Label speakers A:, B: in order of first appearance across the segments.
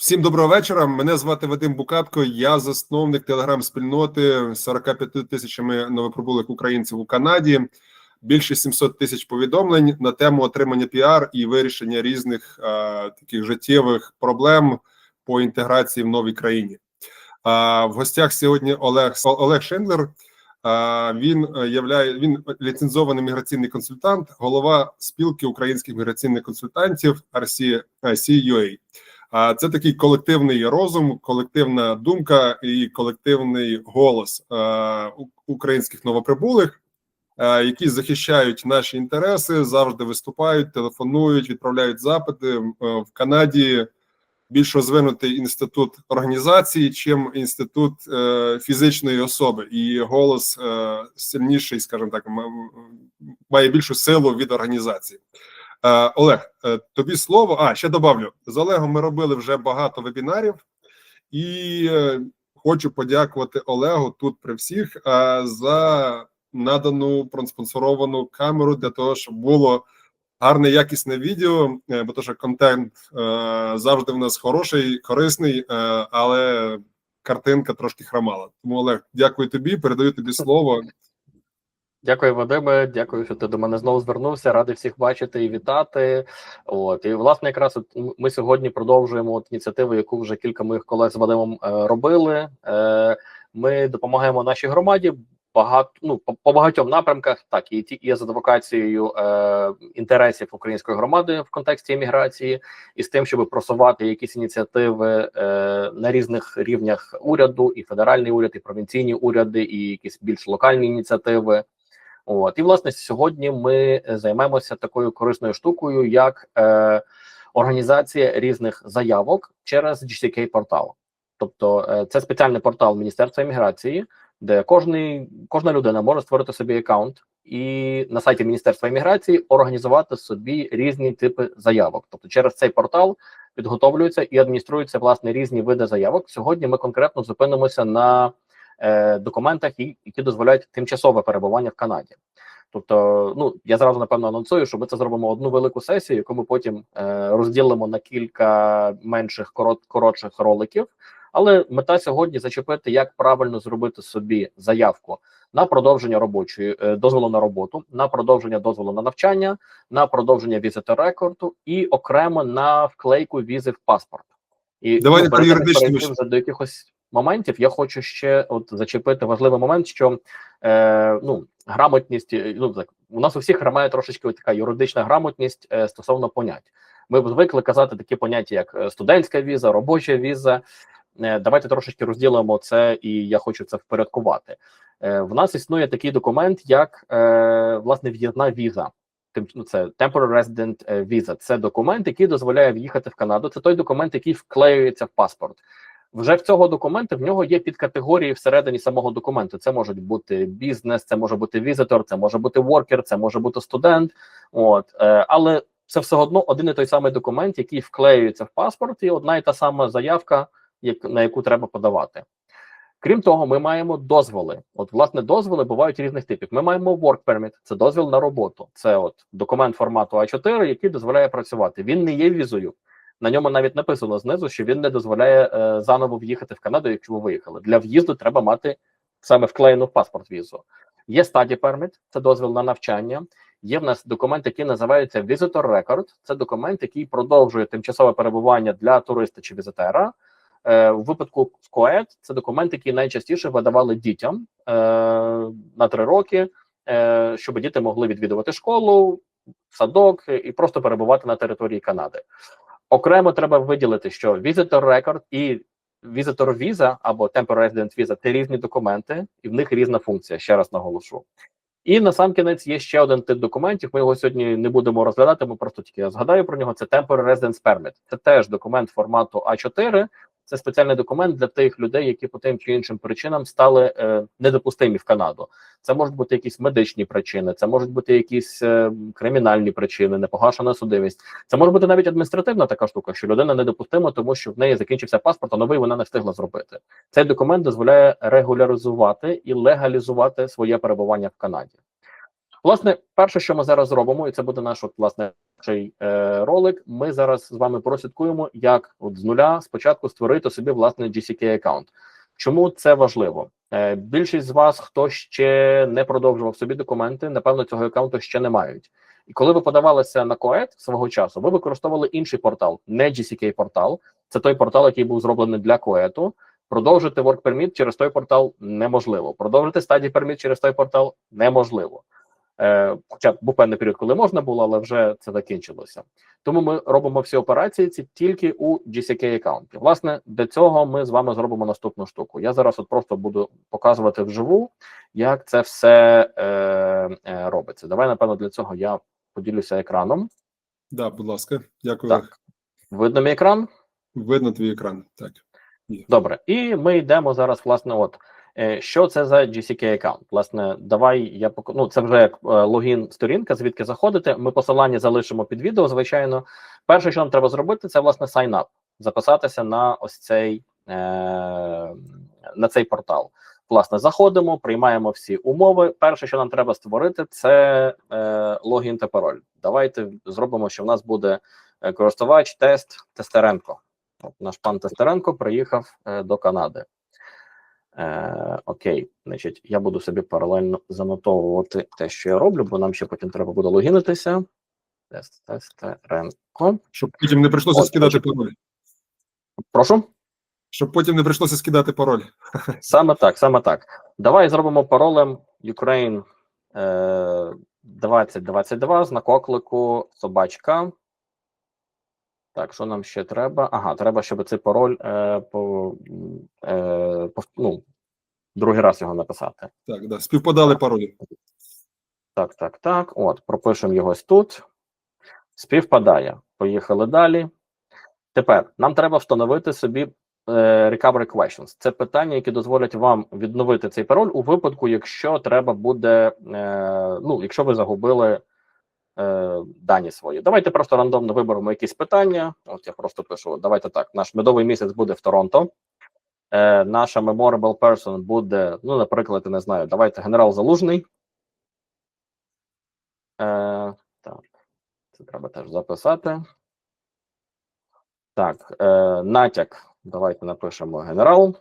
A: Всім доброго вечора. Мене звати Вадим Букатко. Я засновник телеграм-спільноти з 45 тисячами новоприбулих українців у Канаді. Більше 700 тисяч повідомлень на тему отримання піар і вирішення різних е, таких життєвих проблем по інтеграції в новій країні. Е, в гостях сьогодні Олег Олег Шендлер. Е, він являє він ліцензований міграційний консультант, голова спілки українських міграційних консультантів RC, RC.UA. А це такий колективний розум, колективна думка і колективний голос українських новоприбулих, які захищають наші інтереси, завжди виступають, телефонують, відправляють запити Е, в Канаді. Більш розвинутий інститут організації, чим інститут е, фізичної особи, і голос е, сильніший, скажімо так, має більшу силу від організації. Е, Олег, е, тобі слово. А ще добавлю з Олегом. Ми робили вже багато вебінарів, і е, хочу подякувати Олегу тут при всіх за надану проспонсоровану камеру для того, щоб було гарне якісне відео. Бо то, що контент завжди в нас хороший, корисний, але картинка трошки хромала. Тому Олег, дякую тобі. Передаю тобі слово.
B: Дякую, Вадиме. Дякую, що ти до мене знову звернувся. Радий всіх бачити і вітати. От і власне, якраз от ми сьогодні продовжуємо от ініціативу, яку вже кілька моїх колег з Вадимом е, робили. Е, Ми допомагаємо нашій громаді. Багато ну по, по багатьом напрямках, так і ті і з адвокацією е, інтересів української громади в контексті еміграції, і з тим, щоб просувати якісь ініціативи е, на різних рівнях уряду, і федеральний уряд, і провінційні уряди, і якісь більш локальні ініціативи. От і власне сьогодні ми займемося такою корисною штукою, як е, організація різних заявок через GCK портал. Тобто, е, це спеціальний портал Міністерства імміграції, де кожний кожна людина може створити собі аккаунт і на сайті Міністерства імміграції організувати собі різні типи заявок. Тобто, через цей портал підготовлюються і адмініструються власне різні види заявок. Сьогодні ми конкретно зупинимося на е, документах, які дозволяють тимчасове перебування в Канаді. Тобто, ну я зразу напевно анонсую, що ми це зробимо одну велику сесію, яку ми потім е, розділимо на кілька менших корот, коротших роликів. Але мета сьогодні зачепити, як правильно зробити собі заявку на продовження робочої е, дозволу на роботу, на продовження дозволу на навчання, на продовження візиту рекорду і окремо на вклейку візи в паспорт. І
A: Давай
B: ну,
A: про
B: вже до якихось моментів, я хочу ще от зачепити важливий момент, що е, ну грамотність, ну так у нас у всіх грамає трошечки така юридична грамотність е, стосовно понять. Ми звикли казати такі поняття, як е, студентська віза, робоча віза. Е, Давайте трошечки розділимо це, і я хочу це впорядкувати. Е, В нас існує такий документ, як власне в'їзна віза. Тим ну, це Temporary Resident Visa. Це документ, який дозволяє в'їхати в Канаду. Це той документ, який вклеюється в паспорт. Вже в цього документу в нього є підкатегорії всередині самого документу. Це можуть бути бізнес, це може бути візитор, це може бути воркер, це може бути студент. От е, але це все одно один і той самий документ, який вклеюється в паспорт, і одна і та сама заявка, на яку треба подавати. Крім того, ми маємо дозволи. От, власне, дозволи бувають різних типів. Ми маємо work permit, це дозвіл на роботу. Це от документ формату А4, який дозволяє працювати. Він не є візою. На ньому навіть написано знизу, що він не дозволяє е, заново в'їхати в Канаду, якщо ви виїхали. Для в'їзду треба мати саме вклеєну в паспорт візу. Є study permit, це дозвіл на навчання. Є в нас документ, який називається Visitor Record. Це документ, який продовжує тимчасове перебування для туриста чи візитера. Е, у випадку в це документ, який найчастіше видавали дітям е, на три роки, е, щоб діти могли відвідувати школу, садок і просто перебувати на території Канади. Окремо треба виділити, що Visitor Record і Visitor Visa або Temporary Resident Visa – це різні документи, і в них різна функція. Ще раз наголошу. І на сам кінець є ще один тип документів. Ми його сьогодні не будемо розглядати. Ми просто тільки я згадаю про нього. Це Temporary Residence Permit. Це теж документ формату А4. Це спеціальний документ для тих людей, які по тим чи іншим причинам стали е, недопустимі в Канаду. Це можуть бути якісь медичні причини, це можуть бути якісь е, кримінальні причини, непогашена судимість. Це може бути навіть адміністративна така штука, що людина недопустима, тому що в неї закінчився паспорт, а новий вона не встигла зробити. Цей документ дозволяє регуляризувати і легалізувати своє перебування в Канаді. Власне, перше, що ми зараз зробимо, і це буде наш от, власне е, ролик. Ми зараз з вами прослідкуємо, як от з нуля спочатку створити собі власний GCK аккаунт. Чому це важливо? Е, більшість з вас, хто ще не продовжував собі документи, напевно, цього аккаунту ще не мають. І коли ви подавалися на КОЕД свого часу, ви використовували інший портал, не GCK портал. Це той портал, який був зроблений для КОЕТу. Продовжити Work Permit через той портал неможливо. Продовжити Study Permit через той портал неможливо. Е, хоча був певний період, коли можна було, але вже це закінчилося. Тому ми робимо всі операції ці тільки у GCK аккаунті. Власне, для цього ми з вами зробимо наступну штуку. Я зараз от просто буду показувати вживу, як це все е, е, робиться. Давай, напевно, для цього я поділюся екраном.
A: Да, будь ласка, дякую.
B: Так. Видно мій екран?
A: Видно твій екран. Так.
B: Добре, і ми йдемо зараз. Власне, от що це за GCK аккаунт? Власне, давай я пок... ну, це вже як е, логін сторінка, звідки заходити. Ми посилання залишимо під відео. Звичайно, перше, що нам треба зробити, це власне up, записатися на ось цей е, на цей портал. Власне, заходимо, приймаємо всі умови. Перше, що нам треба створити, це е, логін та пароль. Давайте зробимо, що в нас буде е, користувач тест Тестеренко. Наш пан Тестеренко приїхав е, до Канади. Е, окей, значить, я буду собі паралельно занотовувати те, що я роблю, бо нам ще потім треба буде логінитися. Тест Тестеренко.
A: Щоб потім не прийшлося
B: От,
A: скидати пароль.
B: Прошу.
A: Щоб потім не прийшлося скидати пароль.
B: Саме так, саме так. Давай зробимо паролем Ukraine е, 2022, знак оклику, собачка. Так, що нам ще треба? Ага, треба, щоб цей пароль е, по, е, по, ну, другий раз його написати.
A: Так, да. Співпадали паролі.
B: Так, так, так. От, пропишемо його ось тут. Співпадає. Поїхали далі. Тепер нам треба встановити собі е, recovery questions. Це питання, які дозволять вам відновити цей пароль у випадку, якщо треба буде, е, ну, якщо ви загубили е, дані свої. Давайте просто рандомно виберемо якісь питання. От я просто пишу: давайте так. Наш медовий місяць буде в Торонто. Е, наша memorable person буде, ну, наприклад, я не знаю, давайте генерал Залужний. Е, так, це треба теж записати. Так, е, натяк. Давайте напишемо генерал.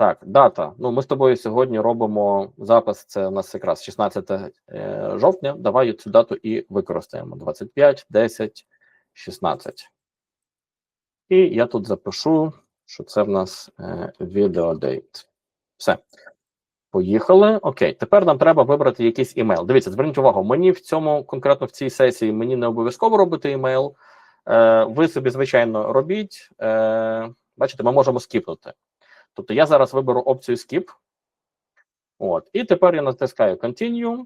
B: Так, дата. Ну, ми з тобою сьогодні робимо запис. Це у нас якраз 16 е, жовтня. Давай цю дату і використаємо: 25, 10, 16. І я тут запишу, що це в нас е, date. Все. Поїхали. Окей, тепер нам треба вибрати якийсь імейл. Дивіться, зверніть увагу, мені в цьому конкретно в цій сесії мені не обов'язково робити імейл. Е, ви собі, звичайно, робіть. Бачите, ми можемо скіпнути. Тобто я зараз виберу опцію Skip. От, і тепер я натискаю Continue.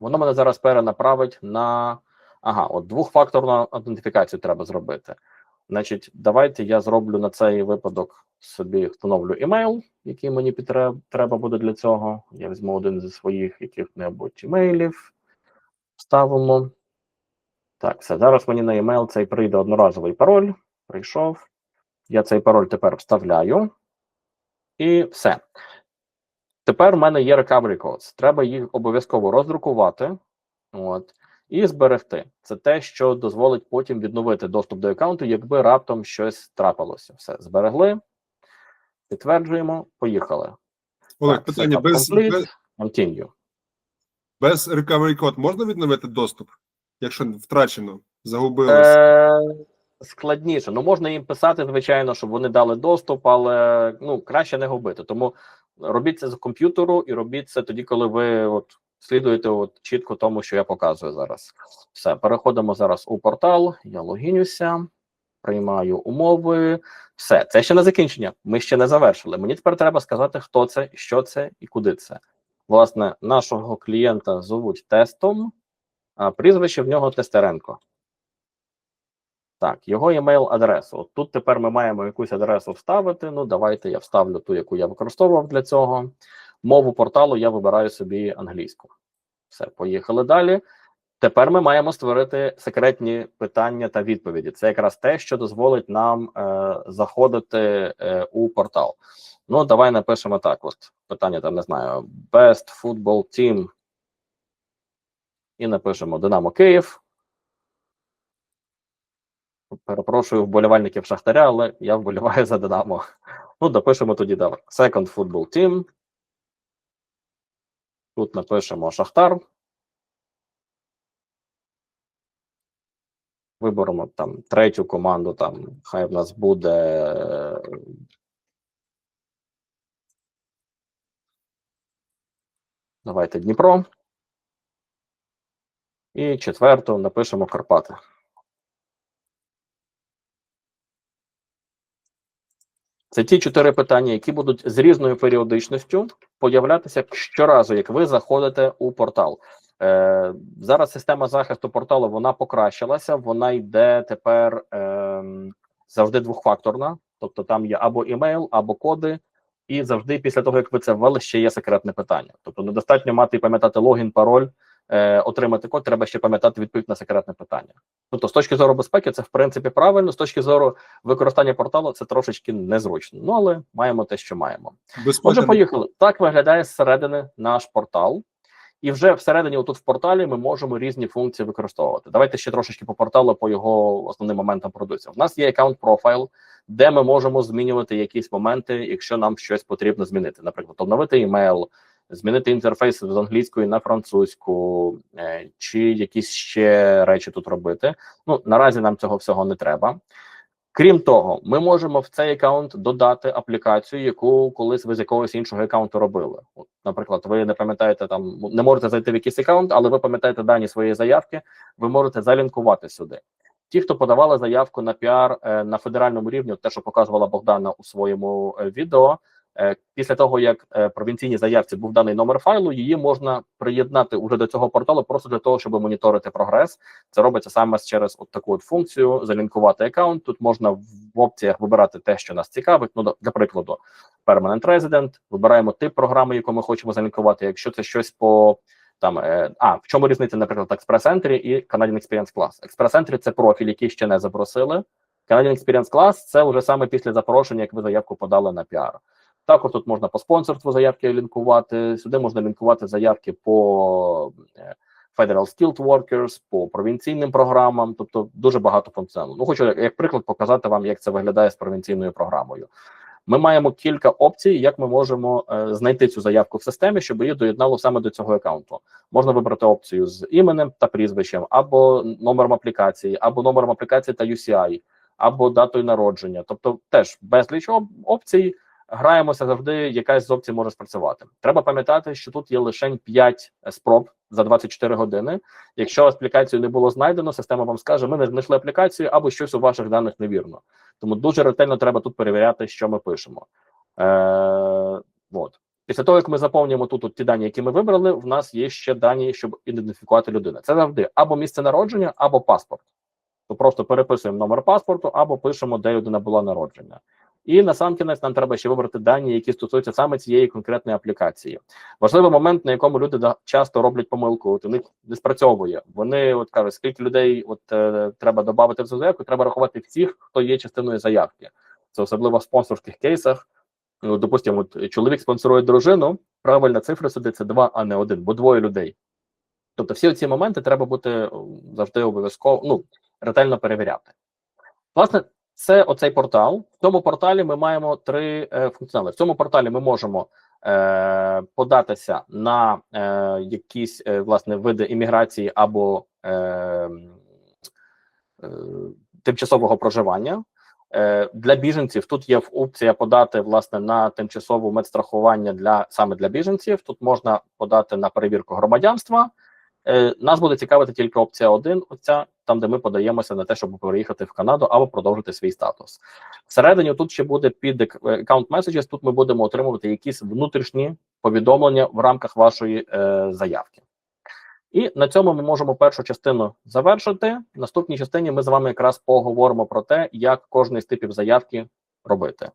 B: Воно мене зараз перенаправить на. Ага, от двохфакторну ідентифікацію треба зробити. Значить, давайте я зроблю на цей випадок собі встановлю імейл, який мені підтреб- треба буде для цього. Я візьму один зі своїх яких-небудь імейлів, ставимо. Так, все. Зараз мені на емейл цей прийде одноразовий пароль. Прийшов. Я цей пароль тепер вставляю. І все. Тепер в мене є recovery codes. Треба їх обов'язково роздрукувати. От. І зберегти. Це те, що дозволить потім відновити доступ до аккаунту, якби раптом щось трапилося. Все, зберегли. Підтверджуємо, поїхали.
A: Олег,
B: Так,
A: питання: без, без,
B: Continue.
A: без recovery code можна відновити доступ, якщо втрачено, загубилось?
B: Е, складніше. Ну, можна їм писати, звичайно, щоб вони дали доступ, але ну, краще не губити. Тому робіть це з комп'ютеру і робіть це тоді, коли ви от, слідуєте от, чітко тому, що я показую зараз. Все, переходимо зараз у портал. Я логінюся, приймаю умови. Все, це ще не закінчення. Ми ще не завершили. Мені тепер треба сказати, хто це, що це і куди це. Власне, нашого клієнта звуть тестом, а прізвище в нього Тестеренко. Так, його емейл адресу. От тут тепер ми маємо якусь адресу вставити. Ну, давайте я вставлю ту, яку я використовував для цього. Мову порталу я вибираю собі англійську. Все, поїхали далі. Тепер ми маємо створити секретні питання та відповіді. Це якраз те, що дозволить нам е, заходити е, у портал. Ну, давай напишемо так: от питання там не знаю: Best Football Team і напишемо Динамо Київ. Перепрошую вболівальників Шахтаря, але я вболіваю за Динамо. Ну, допишемо тоді давай. Second Football Team. Тут напишемо Шахтар. Виберемо там третю команду, там хай в нас буде. Давайте Дніпро. І четверту напишемо Карпати. Це ті чотири питання, які будуть з різною періодичністю появлятися щоразу, як ви заходите у портал. Е, зараз система захисту порталу вона покращилася. Вона йде тепер е, завжди двохфакторна, тобто там є або імейл, або коди, і завжди після того, як ви це ввели, ще є секретне питання. Тобто недостатньо мати і пам'ятати логін, пароль, е, отримати код, треба ще пам'ятати відповідь на секретне питання. Тобто, з точки зору безпеки, це в принципі правильно. З точки зору використання порталу, це трошечки незручно. Ну але маємо те, що маємо.
A: Безпека
B: Отже, поїхали. Так виглядає зсередини наш портал. І вже всередині, отут в порталі, ми можемо різні функції використовувати. Давайте ще трошечки по порталу, по його основним моментам пройдуться. У нас є аккаунт профайл, де ми можемо змінювати якісь моменти, якщо нам щось потрібно змінити. Наприклад, обновити імейл, змінити інтерфейс з англійської на французьку, е, чи якісь ще речі тут робити. Ну наразі нам цього всього не треба. Крім того, ми можемо в цей аккаунт додати аплікацію, яку колись ви з якогось іншого аккаунту робили. От, наприклад, ви не пам'ятаєте там, не можете зайти в якийсь аккаунт, але ви пам'ятаєте дані своєї заявки, ви можете залінкувати сюди. Ті, хто подавали заявку на піар е, на федеральному рівні, те, що показувала Богдана у своєму е, відео. Е, Після того, як е, провінційній заявці був даний номер файлу, її можна приєднати уже до цього порталу, просто для того, щоб моніторити прогрес. Це робиться саме через от таку от функцію залінкувати аккаунт. Тут можна в опціях вибирати те, що нас цікавить. Ну для прикладу, Permanent Resident, вибираємо тип програми, яку ми хочемо залінкувати. Якщо це щось по там е, а в чому різниця, наприклад, Express Entry і Canadian Experience Class? Express Entry – це профіль, який ще не запросили. Canadian Experience Class – це вже саме після запрошення, як ви заявку подали на піар. Також тут можна по спонсорству заявки лінкувати. Сюди можна лінкувати заявки по е, Federal Skilled Workers, по провінційним програмам, тобто дуже багато функціоналу. Ну, хочу як, приклад показати вам, як це виглядає з провінційною програмою. Ми маємо кілька опцій, як ми можемо е, знайти цю заявку в системі, щоб її доєднало саме до цього аккаунту. Можна вибрати опцію з іменем та прізвищем, або номером аплікації, або номером аплікації та UCI, або датою народження. Тобто, теж безліч опцій. Граємося завжди, якась з опцій може спрацювати. Треба пам'ятати, що тут є лише 5 спроб за 24 години. Якщо аплікацію не було знайдено, система вам скаже: ми не знайшли аплікацію або щось у ваших даних невірно. Тому дуже ретельно треба тут перевіряти, що ми пишемо. Е, от. Після того, як ми заповнюємо тут от ті дані, які ми вибрали, в нас є ще дані, щоб ідентифікувати людину. Це завжди або місце народження, або паспорт. То просто переписуємо номер паспорту, або пишемо, де людина була народжена. І на сам кінець нам треба ще вибрати дані, які стосуються саме цієї конкретної аплікації. Важливий момент, на якому люди часто роблять помилку, от у них не спрацьовує. Вони от кажуть, скільки людей от е, треба додати в цю заявку, треба рахувати всіх, хто є частиною заявки. Це особливо в спонсорських кейсах. Ну, допустимо, от чоловік спонсорує дружину, правильна цифра сюди це два, а не один, бо двоє людей. Тобто, всі ці моменти треба бути завжди обов'язково ну, ретельно перевіряти. Власне, це оцей портал. В цьому порталі ми маємо три е, функціонали. В цьому порталі ми можемо е, податися на е, якісь е, власне види імміграції або е, е, тимчасового проживання. Е, Для біженців тут є опція подати власне на тимчасове медстрахування для саме для біженців. Тут можна подати на перевірку громадянства. Е, Нас буде цікавити тільки опція 1, оця там, де ми подаємося на те, щоб переїхати в Канаду або продовжити свій статус. Всередині тут ще буде під ек- account messages, Тут ми будемо отримувати якісь внутрішні повідомлення в рамках вашої е, заявки. І на цьому ми можемо першу частину завершити. В наступній частині ми з вами якраз поговоримо про те, як кожний з типів заявки робити.